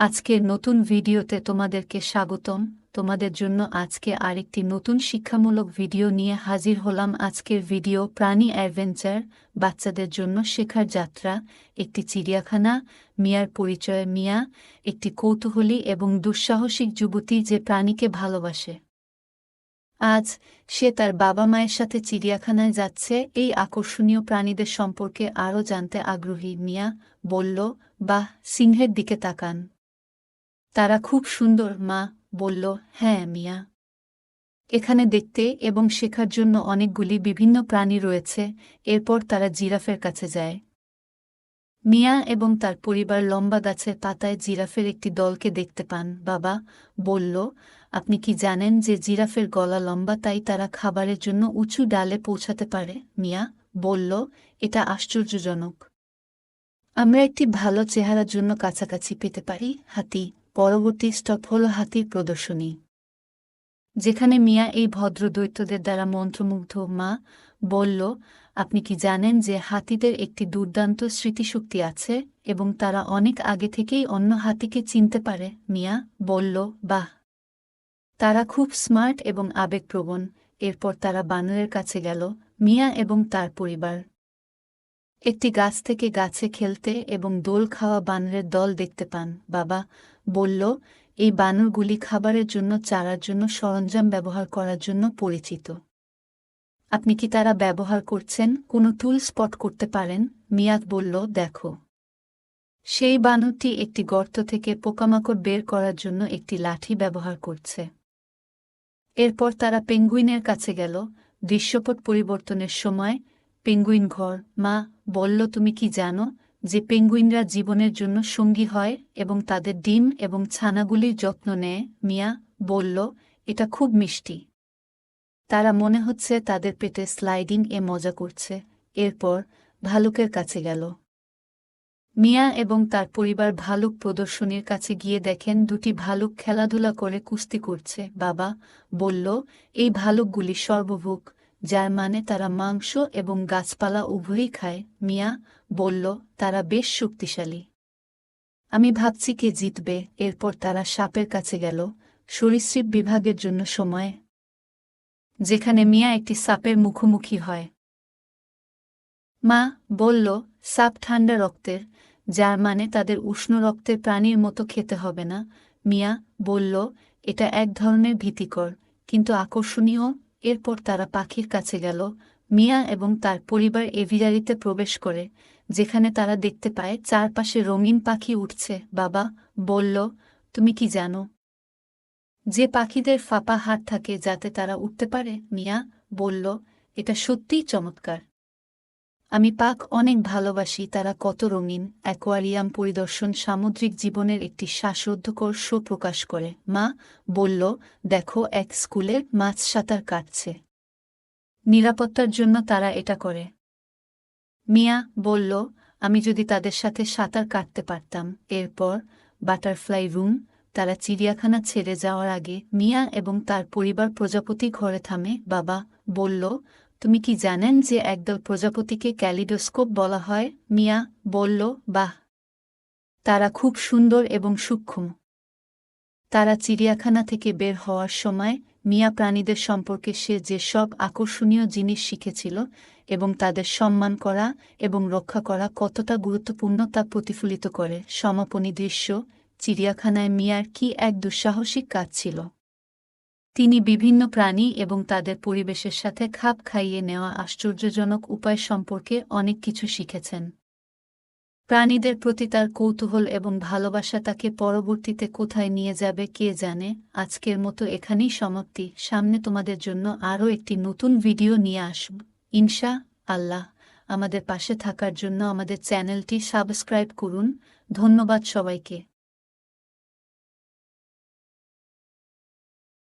আজকের নতুন ভিডিওতে তোমাদেরকে স্বাগতম। তোমাদের জন্য আজকে আরেকটি নতুন শিক্ষামূলক ভিডিও নিয়ে হাজির হলাম। আজকের ভিডিও প্রাণী অ্যাডভেঞ্চার, বাচ্চাদের জন্য শেখার যাত্রা, একটি চিড়িয়াখানা, মিয়ার পরিচয় মিয়া, একটি কৌতূহলী এবং দুঃসাহসিক যুবতী যে প্রাণীকে ভালোবাসে। আজ সে তার বাবা মায়ের সাথে চিড়িয়াখানায় যাচ্ছে। এই আকর্ষণীয় প্রাণীদের সম্পর্কে আরও জানতে আগ্রহী মিয়া বলল, বাহ, সিংহের দিকে তাকান। তারা খুব সুন্দর, মা, বলল হ্যাঁ মিয়া। এখানে দেখতে এবং শেখার জন্য অনেকগুলি বিভিন্ন প্রাণী রয়েছে, এরপর তারা জিরাফের কাছে যায়। মিয়া এবং তার পরিবার লম্বা গাছের পাতায় জিরাফের একটি দলকে দেখতে পান। বাবা বলল, আপনি কি জানেন যে জিরাফের গলা লম্বা, তাই তারা খাবারের জন্য উঁচু ডালে পৌঁছাতে পারে? মিয়া বলল, এটা আশ্চর্যজনক। আমরা একটি ভালো চেহারার জন্য কাছাকাছি পেতে পারি, হাতি। পরবর্তী স্টপ হল হাতির প্রদর্শনী। যেখানে মিয়া এই ভদ্র দৈত্যদের দ্বারা মন্ত্রমুগ্ধ। মা বলল, আপনি কি জানেন যে হাতিদের একটি দুর্দান্ত স্মৃতিশক্তি আছে এবং তারা অনেক আগে থেকেই অন্য হাতিকে চিনতে পারে? মিয়া বলল, বাহ! তারা খুব স্মার্ট এবং আবেগপ্রবণ। এরপর তারা বানরের কাছে গেল, মিয়া এবং তার পরিবার। একটি গাছ থেকে গাছে খেলতে এবং দোল খাওয়া বানরের দল দেখতে পান। বাবা বলল, এই বানরগুলি খাবারের জন্য, চারার জন্য, সরঞ্জাম ব্যবহার করার জন্য পরিচিত। আপনি কি তারা ব্যবহার করছেন? কোনো টুল স্পট করতে পারেন? মিয়াদ বলল, দেখো। সেই বানরটি একটি গর্ত থেকে পোকামাকড় বের করার জন্য একটি লাঠি ব্যবহার করছে। এরপর তারা পেঙ্গুইনের কাছে গেল। দৃশ্যপট পরিবর্তনের সময় পেঙ্গুইন ঘর। মা বলল, তুমি কি জানো যে পেঙ্গুইনরা জীবনের জন্য সঙ্গী হয় এবং তাদের ডিম এবং ছানাগুলির যত্ন নেয়? মিয়া বলল, এটা খুব মিষ্টি। তারা মনে হচ্ছে তাদের পেটে স্লাইডিং এ মজা করছে। এরপর ভালুকের কাছে গেল। মিয়া এবং তার পরিবার ভালুক প্রদর্শনীর কাছে গিয়ে দেখেন দুটি ভালুক খেলাধুলা করে কুস্তি করছে। বাবা বলল, এই ভালুকগুলি সর্বভুক যার মানে তারা মাংস এবং গাছপালা উভয়ই খায়, মিয়া বলল, তারা বেশ শক্তিশালী। আমি ভাবছি কে জিতবে। এরপর তারা সাপের কাছে গেল, সরীসৃপ বিভাগের জন্য সময়। যেখানে মিয়া একটি সাপের মুখোমুখি হয়। মা বলল, সাপ ঠান্ডা রক্তের, যার মানে তাদের উষ্ণ রক্তের প্রাণীর মতো খেতে হবে না। মিয়া বলল, এটা এক ধরনের ভীতিকর, কিন্তু আকর্ষণীয় এরপর তারা পাখির কাছে গেল, মিয়া এবং তার পরিবার এভিয়ারিতে প্রবেশ করে, যেখানে তারা দেখতে পায় চারপাশে রঙিন পাখি উঠছে। বাবা বলল, তুমি কি জানো? যে পাখিদের ফাঁপা হাত থাকে যাতে তারা উঠতে পারে? মিয়া বলল, এটা সত্যিই চমৎকার। আমি পাক অনেক ভালোবাসি, তারা কত রঙিন, অ্যাকোয়ারিয়াম পরিদর্শন সামুদ্রিক জীবনের একটি শ্বাসরুদ্ধকর শো প্রকাশ করে। মা বলল, দেখো, এক স্কুলের মাছ সাঁতার কাটছে। নিরাপত্তার জন্য তারা এটা করে। মিয়া বলল, আমি যদি তাদের সাথে সাঁতার কাটতে পারতাম। এরপর বাটারফ্লাই রুম, তারা চিড়িয়াখানা ছেড়ে যাওয়ার আগে মিয়া এবং তার পরিবার প্রজাপতি ঘরে থামে। বাবা বলল তুমি কি জানেন যে একদল প্রজাপতিকে ক্যালিডোস্কোপ বলা হয়? মিয়া বলল, বাহ! তারা খুব সুন্দর এবং সূক্ষ্ম। তারা চিড়িয়াখানা থেকে বের হওয়ার সময় মিয়া প্রাণীদের সম্পর্কে সে যে সব আকর্ষণীয় জিনিস শিখেছিল এবং তাদের সম্মান করা এবং রক্ষা করা কতটা গুরুত্বপূর্ণ তা প্রতিফলিত করে। সমাপনী দৃশ্য, চিড়িয়াখানায় মিয়ার কি এক দুঃসাহসিক কাজ ছিল? তিনি বিভিন্ন প্রাণী এবং তাদের পরিবেশের সাথে খাপ খাইয়ে নেওয়া আশ্চর্যজনক উপায় সম্পর্কে অনেক কিছু শিখেছেন। প্রাণীদের প্রতি তার কৌতূহল এবং ভালোবাসা তাকে পরবর্তীতে কোথায় নিয়ে যাবে কে জানে? আজকের মতো এখানেই সমাপ্তি। সামনে তোমাদের জন্য আরও একটি নতুন ভিডিও নিয়ে আসব। ইনশা আল্লাহ। আমাদের পাশে থাকার জন্য আমাদের চ্যানেলটি সাবস্ক্রাইব করুন। ধন্যবাদ সবাইকে।